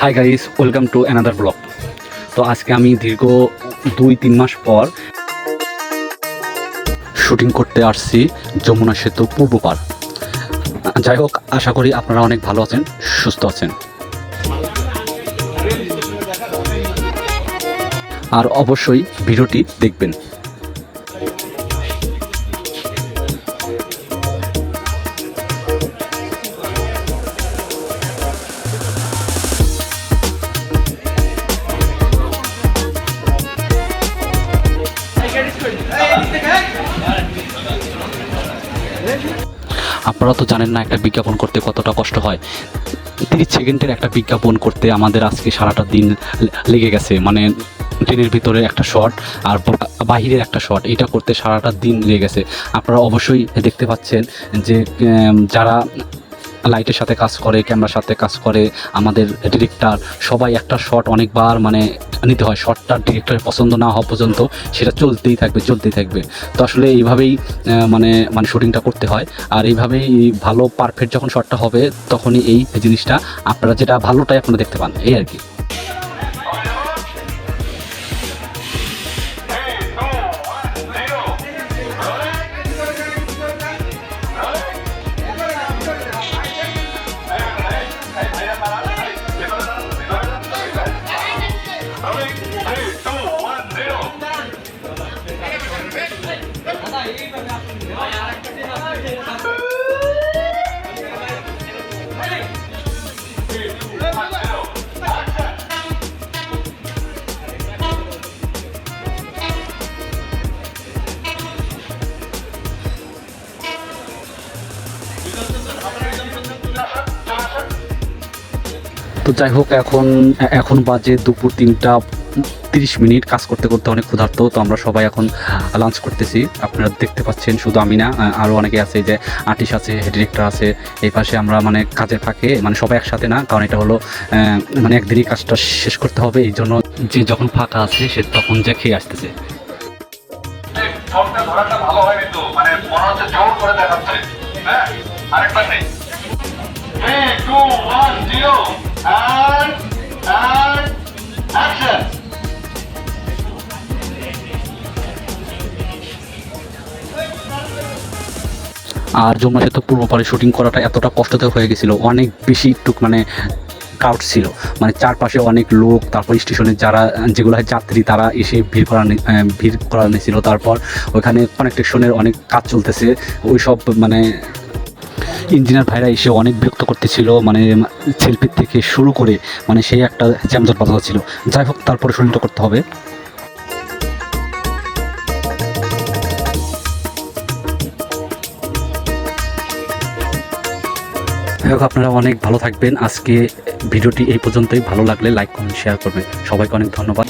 Hi guys welcome to another blog তো আজকে আমি দীর্ঘ দুই, তিন মাস পর শুটিং করতে আসছি যমুনা সেতু পূর্ব পার। যাই হোক, আশা করি আপনারা অনেক ভালো আছেন, সুস্থ আছেন। আর অবশ্যই ভিডিওটি দেখবেন। আপনারা তো জানেন না একটা বিজ্ঞাপন করতে কতটা কষ্ট হয়। তিরিশ সেকেন্ডের একটা বিজ্ঞাপন করতে আমাদের আজকে সারাটা দিন লেগে গেছে। মানে ট্রেনের ভিতরে একটা শট আর বাহিরের একটা শট। এটা করতে সারাটা দিন লেগে গেছে। আপনারা অবশ্যই দেখতে পাচ্ছেন যে যারা লাইটের সাথে কাজ করে ক্যামেরার সাথে কাজ করে, আমাদের ডিরেক্টর সবাই একটা শট অনেকবার মানে নিতে হয়। শটটা ডিরেক্টরের পছন্দ না হওয়া পর্যন্ত সেটা চলতেই থাকবে চলতেই থাকবে। তো আসলে এইভাবেই মানে মানে শুটিংটা করতে হয়। আর এইভাবেই ভালো পারফেক্ট যখন শটটা হবে, তখনই এই জিনিসটা আপনারা যেটা ভালোটাই আপনারা দেখতে পান, এই আর কি। তো যাই হোক এখন এখন বাজে দুপুর তিনটা। তিরিশ মিনিট কাজ করতে করতে অনেক ক্ষুধার্ত, তো আমরা সবাই এখন লাঞ্চ করতেছি। আপনারা দেখতে পাচ্ছেন শুধু আমি না আরও অনেকে আছে যে আর্টিস্ট আছে ডিরেক্টর আছে। এই পাশে আমরা মানে কাজের ফাঁকে মানে সবাই একসাথে না, কারণ এটা হলো মানে একদিনই কাজটা শেষ করতে হবে, এই জন্য যে যখন ফাঁকা আছে, সে তখন যে খেয়ে আসতেছে। মানে হ্যাঁ আরেকবার নেই। Three two one zero and and আর যমুনা সেতু পূর্ব পারে শুটিং করাটা এতটা কষ্টতে হয়ে গেছিল। অনেক বেশি একটু মানে ক্রাউড ছিল। মানে চারপাশে অনেক লোক, তারপর স্টেশনে যারা, যেগুলো যাত্রী, তারা এসে ভিড় করা নি- ভিড় করা নিয়েছিল। তারপর ওখানে কানেকটেশনের অনেক কাজ চলতেছে। ওই সব মানে ইঞ্জিনিয়ার ভাইরা এসে অনেক বিরক্ত করতেছিল। মানে সেলফির থেকে শুরু করে মানে সেই একটা জ্যামজট বাধা ছিল যাই হোক, তারপরে শুটিংটা করতে হবে। যাই হোক আপনারা অনেক ভালো থাকবেন। আজকে ভিডিওটি এই পর্যন্তই। ভালো লাগলে লাইক, কমেন্ট শেয়ার করবেন। সবাইকে অনেক ধন্যবাদ।